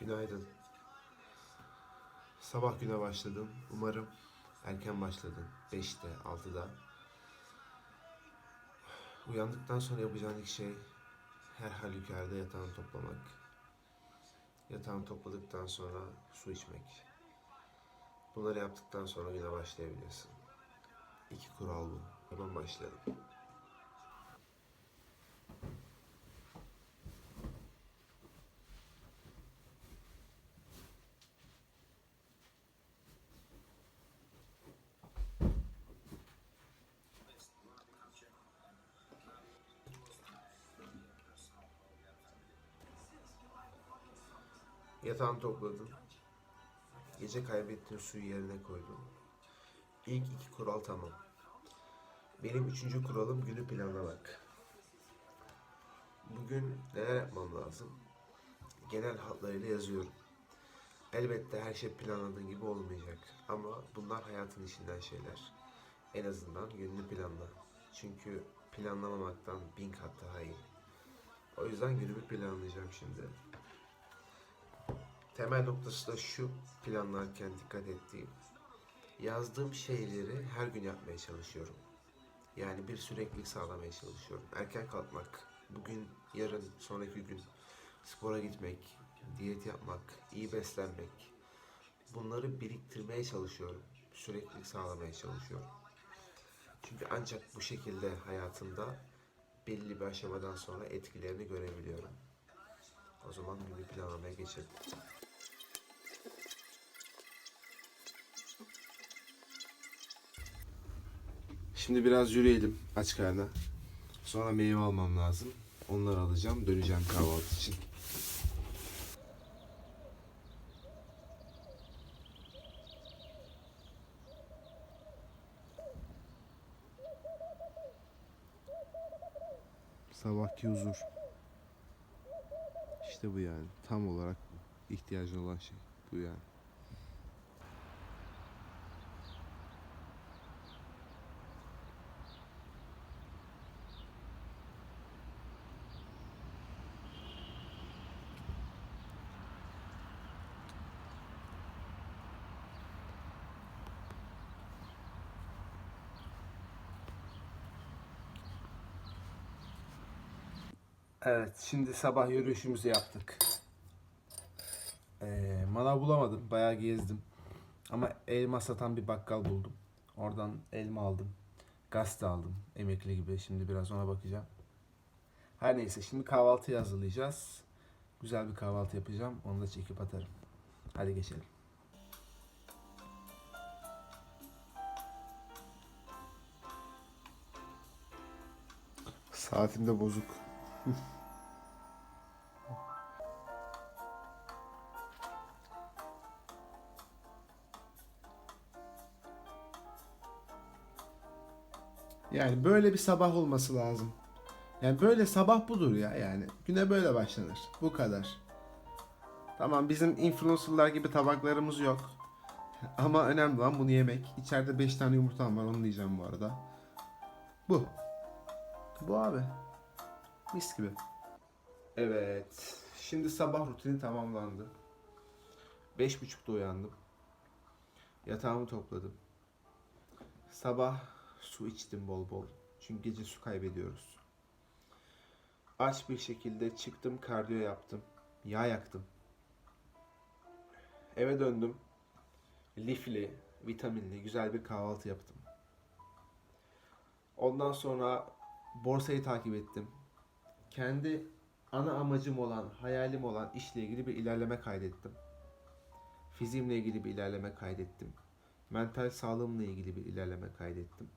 Günaydın. Sabah güne başladım. Umarım erken başladın. 5'te, 6'da. Uyandıktan sonra yapacağın ilk şey her halükarda yatağını toplamak. Yatağını topladıktan sonra su içmek. Bunları yaptıktan sonra güne başlayabilirsin. İki kural bu. Hemen başlayalım. Yatağını topladın. Gece kaybettiğin suyu yerine koydun. İlk iki kural tamam. Benim üçüncü kuralım günü planlamak. Bugün neler yapmam lazım? Genel hatlarıyla yazıyorum. Elbette her şey planladığın gibi olmayacak. Ama bunlar hayatın içinden şeyler. En azından gününü planla. Çünkü planlamamaktan bin kat daha iyi. O yüzden günümü planlayacağım şimdi. Temel noktası da şu planlarken dikkat ettiğim. Yazdığım şeyleri her gün yapmaya çalışıyorum. Yani bir süreklilik sağlamaya çalışıyorum. Erken kalkmak, bugün, yarın, sonraki gün spora gitmek, diyet yapmak, iyi beslenmek. Bunları biriktirmeye çalışıyorum. Süreklilik sağlamaya çalışıyorum. Çünkü ancak bu şekilde hayatımda belli bir aşamadan sonra etkilerini görebiliyorum. O zaman günü planlamaya geçelim. Şimdi biraz yürüyelim aç karnına. Sonra meyve almam lazım. Onları alacağım. Döneceğim kahvaltı için. Sabahki huzur. İşte bu yani. Tam olarak ihtiyacın olan şey. Bu yani. Evet, şimdi sabah yürüyüşümüzü yaptık. Ee, manav bulamadım, bayağı gezdim. Ama elma satan bir bakkal buldum. Oradan elma aldım. Gazete aldım, emekli gibi. Şimdi biraz ona bakacağım. Her neyse, şimdi kahvaltı hazırlayacağız. Güzel bir kahvaltı yapacağım, onu da çekip atarım. Hadi geçelim. Saatim de bozuk. Yani böyle bir sabah olması lazım. Yani böyle sabah budur ya yani. Güne böyle başlanır. Bu kadar. Tamam bizim influencerlar gibi tabaklarımız yok. Ama önemli olan bunu yemek. İçeride 5 tane yumurtam var onu yiyeceğim bu arada. Bu. Bu abi. Mis gibi. Evet. Şimdi sabah rutini tamamlandı. Beş buçukta uyandım. Yatağımı topladım. Sabah su içtim bol bol. Çünkü gece su kaybediyoruz. Aç bir şekilde çıktım kardiyo yaptım. Yağ yaktım. Eve döndüm. Lifli, vitaminli, güzel bir kahvaltı yaptım. Ondan sonra borsayı takip ettim. Kendi ana amacım olan, hayalim olan işle ilgili bir ilerleme kaydettim. Fiziğimle ilgili bir ilerleme kaydettim. Mental sağlığımla ilgili bir ilerleme kaydettim.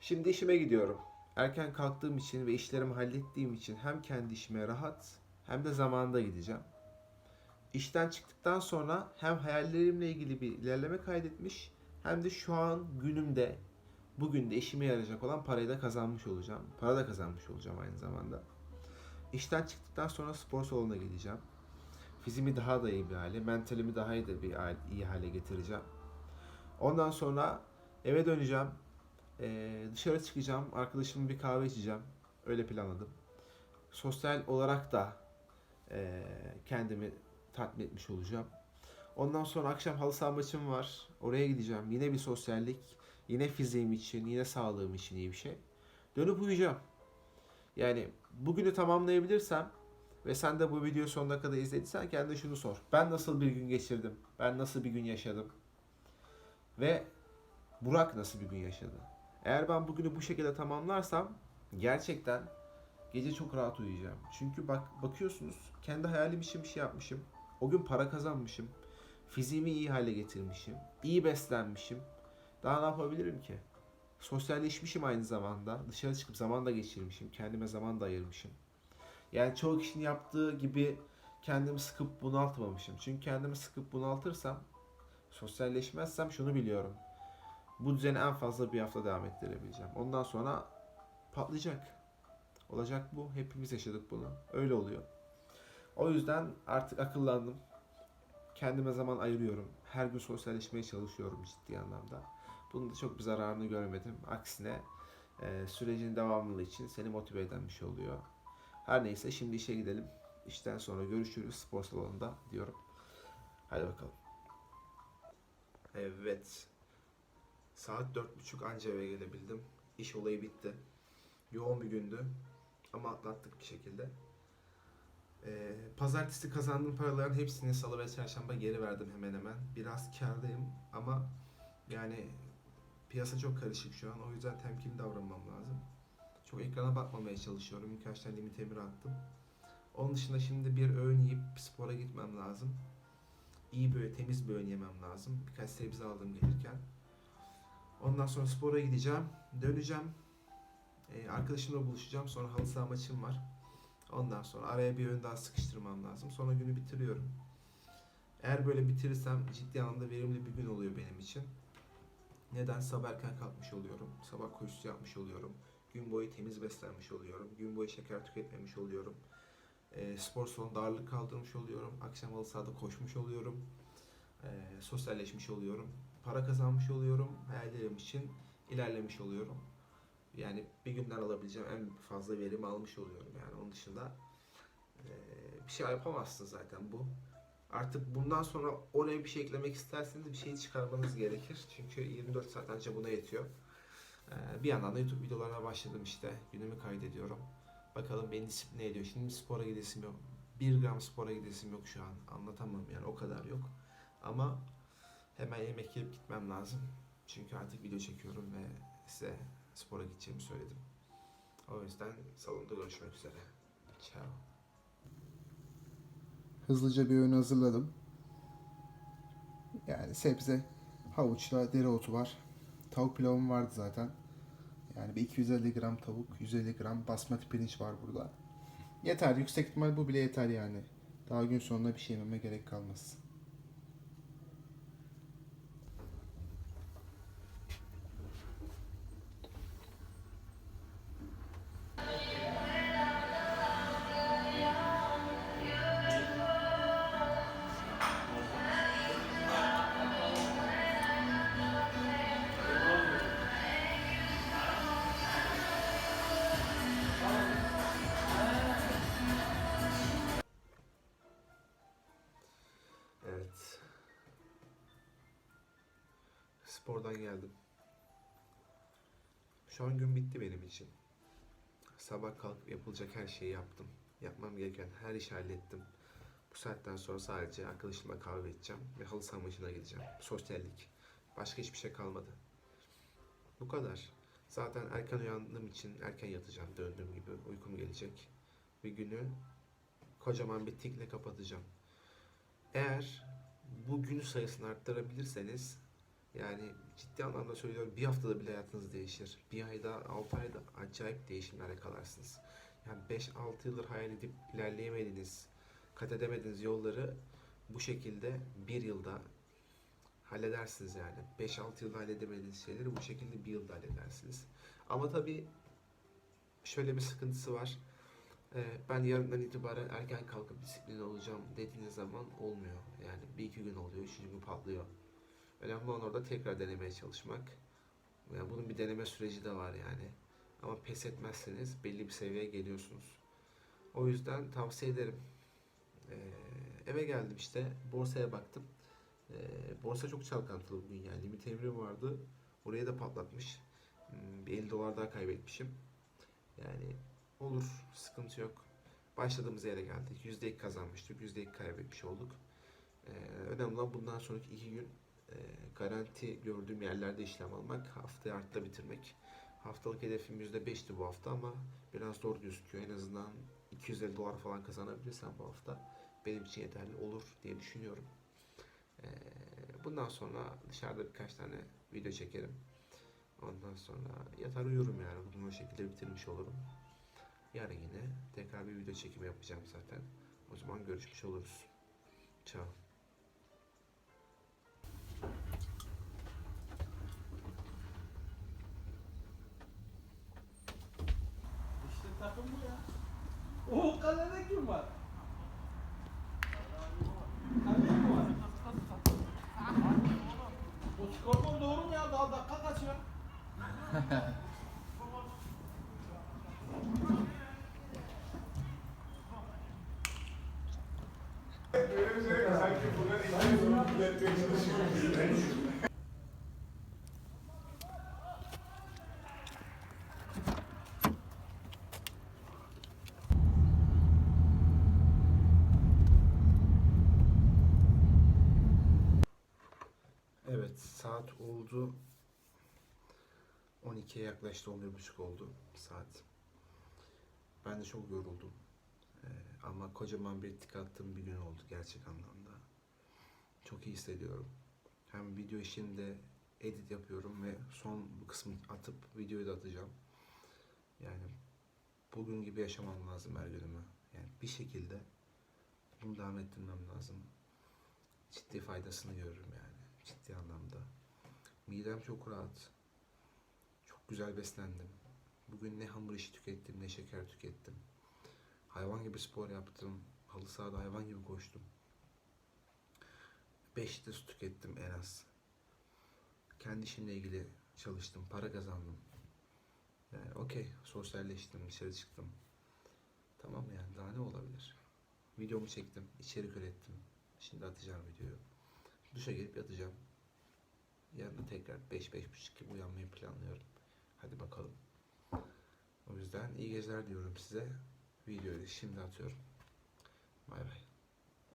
Şimdi işime gidiyorum. Erken kalktığım için ve işlerimi hallettiğim için hem kendi işime rahat hem de zamanında gideceğim. İşten çıktıktan sonra hem hayallerimle ilgili bir ilerleme kaydetmiş hem de şu an günümde bugün de işime yarayacak olan parayı da kazanmış olacağım. Para da kazanmış olacağım aynı zamanda. İşten çıktıktan sonra spor salonuna gideceğim. Fizimi daha da iyi bir hale, mentalimi daha iyi de bir hal- iyi hale getireceğim. Ondan sonra eve döneceğim. Ee, dışarı çıkacağım. Arkadaşımla bir kahve içeceğim. Öyle planladım. Sosyal olarak da Ee, kendimi tatmin etmiş olacağım. Ondan sonra akşam halı saha maçım var. Oraya gideceğim. Yine bir sosyallik. Yine fiziğim için, yine sağlığım için iyi bir şey. Dönüp uyuyacağım. Yani bugünü tamamlayabilirsem ve sen de bu videoyu sonuna kadar izlediysen kendine şunu sor. Ben nasıl bir gün geçirdim? Ben nasıl bir gün yaşadım? Ve Burak nasıl bir gün yaşadı? Eğer ben bugünü bu şekilde tamamlarsam gerçekten gece çok rahat uyuyacağım. Çünkü bak bakıyorsunuz kendi hayalim için bir şey yapmışım. O gün para kazanmışım. Fiziğimi iyi hale getirmişim. iyi beslenmişim. Daha ne yapabilirim ki? Sosyalleşmişim aynı zamanda. Dışarı çıkıp zaman da geçirmişim. Kendime zaman da ayırmışım. Yani çoğu kişinin yaptığı gibi kendimi sıkıp bunaltmamışım. Çünkü kendimi sıkıp bunaltırsam, sosyalleşmezsem şunu biliyorum. Bu düzeni en fazla bir hafta devam ettirebileceğim. Ondan sonra patlayacak. Olacak bu. Hepimiz yaşadık bunu. Öyle oluyor. O yüzden artık akıllandım. Kendime zaman ayırıyorum. Her gün sosyalleşmeye çalışıyorum ciddi anlamda. Bunun da çok bir zararını görmedim. Aksine e, sürecin devamlılığı için seni motive eden bir şey oluyor. Her neyse şimdi işe gidelim. İşten sonra görüşürüz spor salonunda diyorum. Hadi bakalım. Evet. Saat dört buçuk anca eve gelebildim. İş olayı bitti. Yoğun bir gündü. Ama atlattık bir şekilde. Ee, pazartesi kazandığım paraların hepsini salı ve çarşamba geri verdim hemen hemen. Biraz kârdayım ama yani piyasa çok karışık şu an. O yüzden temkinli davranmam lazım. Çok ekrana bakmamaya çalışıyorum. Birkaç tane limit emir attım. Onun dışında şimdi bir öğün yiyip spora gitmem lazım. İyi böyle temiz bir öğün yemem lazım. Birkaç sebze aldım gelirken. Ondan sonra spora gideceğim. Döneceğim. Ee, arkadaşımla buluşacağım. Sonra halı saha maçım var. Ondan sonra araya bir öğün daha sıkıştırmam lazım. Sonra günü bitiriyorum. Eğer böyle bitirirsem ciddi anlamda verimli bir gün oluyor benim için. Neden? Sabah erken kalkmış oluyorum. Sabah koşusu yapmış oluyorum. Gün boyu temiz beslenmiş oluyorum. Gün boyu şeker tüketmemiş oluyorum. Ee, spor salonunda ağırlık kaldırmış oluyorum. Akşam halı sahada koşmuş oluyorum. Ee, sosyalleşmiş oluyorum. Para kazanmış oluyorum. Hayallerim için ilerlemiş oluyorum. Yani bir günden alabileceğim en fazla verimi almış oluyorum. Yani onun dışında ee, bir şey yapamazsın zaten bu. Artık bundan sonra oraya bir şey eklemek isterseniz bir şey çıkarmanız gerekir. Çünkü 24 saat ancak buna yetiyor. Ee, bir yandan da YouTube videolarına başladım işte. Günümü kaydediyorum. Bakalım beni disipline ediyor. Şimdi spora gidesim yok. 1 gram spora gidesim yok şu an. Anlatamam yani o kadar yok. Ama hemen yemek yiyip gitmem lazım. Çünkü artık video çekiyorum ve size spora gideceğimi söyledim. O yüzden salonda görüşmek üzere. Ciao. Hızlıca bir öğün hazırladım. Yani sebze, havuçla dereotu var. Tavuk pilavım vardı zaten. Yani bir 250 gram tavuk, 150 gram basmati pirinç var burada. Yeter, yüksek ihtimal bu bile yeter yani. Daha gün sonunda bir şey yememe gerek kalmaz. Evet. Spordan geldim. Şu an gün bitti benim için. Sabah kalkıp yapılacak her şeyi yaptım. Yapmam gereken her işi hallettim. Bu saatten sonra sadece arkadaşımla kahve içeceğim ve halı saha maçına gideceğim. Sosyallik. Başka hiçbir şey kalmadı. Bu kadar. Zaten erken uyandığım için erken yatacağım döndüğüm gibi. Uykum gelecek. Bir günü kocaman bir tikle kapatacağım. Eğer bu gün sayısını arttırabilirseniz yani ciddi anlamda söylüyorum bir haftada bile hayatınız değişir. Bir ayda, altı ayda acayip değişimler yakalarsınız. Yani 5-6 yıldır hayal edip ilerleyemediğiniz, kat edemediğiniz yolları bu şekilde bir yılda halledersiniz yani. 5-6 yılda halledemediğiniz şeyleri bu şekilde bir yılda halledersiniz. Ama tabii şöyle bir sıkıntısı var. Ee, ben yarından itibaren erken kalkıp disiplinli olacağım dediğiniz zaman olmuyor. Yani bir iki gün oluyor, üçüncü gün patlıyor. Önemli olan orada tekrar denemeye çalışmak. Yani bunun bir deneme süreci de var yani. Ama pes etmezseniz belli bir seviyeye geliyorsunuz. O yüzden tavsiye ederim. Ee, eve geldim işte borsaya baktım. Ee, borsa çok çalkantılı bugün yani limit emri vardı. Oraya da patlatmış. Hmm, Bir 50 dolar daha kaybetmişim. Yani olur sıkıntı yok. Başladığımız yere geldik. %2 kazanmıştık. %2 kaybetmiş olduk. Ee, önemli olan bundan sonraki iki gün e, garanti gördüğüm yerlerde işlem almak. Haftayı artta bitirmek. Haftalık hedefim %5'ti bu hafta ama biraz zor gözüküyor. En azından 250 dolar falan kazanabilirsem bu hafta benim için yeterli olur diye düşünüyorum. Ee, bundan sonra dışarıda birkaç tane video çekerim. Ondan sonra yatar uyurum yani. Bugün o şekilde bitirmiş olurum. Yarın yine tekrar bir video çekimi yapacağım zaten. O zaman görüşmüş oluruz. Ciao. İşte takım bu ya. O kalede kim var? Kalede mi var? O skorboard doğru mu ya? Daha dakika kaç ya? Evet saat oldu 12'ye yaklaştı 11.30 oldu saat. Ben de çok yoruldum. Ee, ama kocaman bir tık attığım bir gün oldu gerçek anlamda. Çok iyi hissediyorum. Hem video işinde edit yapıyorum ve son bu kısmı atıp videoyu da atacağım. Yani bugün gibi yaşamam lazım her günümü. Yani bir şekilde bunu devam ettirmem lazım. Ciddi faydasını görürüm yani ciddi anlamda. Midem çok rahat. Çok güzel beslendim. Bugün ne hamur işi tükettim ne şeker tükettim. Hayvan gibi spor yaptım. Halı sahada hayvan gibi koştum. 5 litre su tükettim en az. Kendi işimle ilgili çalıştım. Para kazandım. Yani okey. Sosyalleştim. Dışarı çıktım. Tamam yani daha ne olabilir? Videomu çektim. içerik ürettim. Şimdi atacağım videoyu. Duşa girip yatacağım. Yarın tekrar 5-5.30 gibi uyanmayı planlıyorum. Hadi bakalım. O yüzden iyi geceler diyorum size. Videoyu şimdi atıyorum. Bay bay.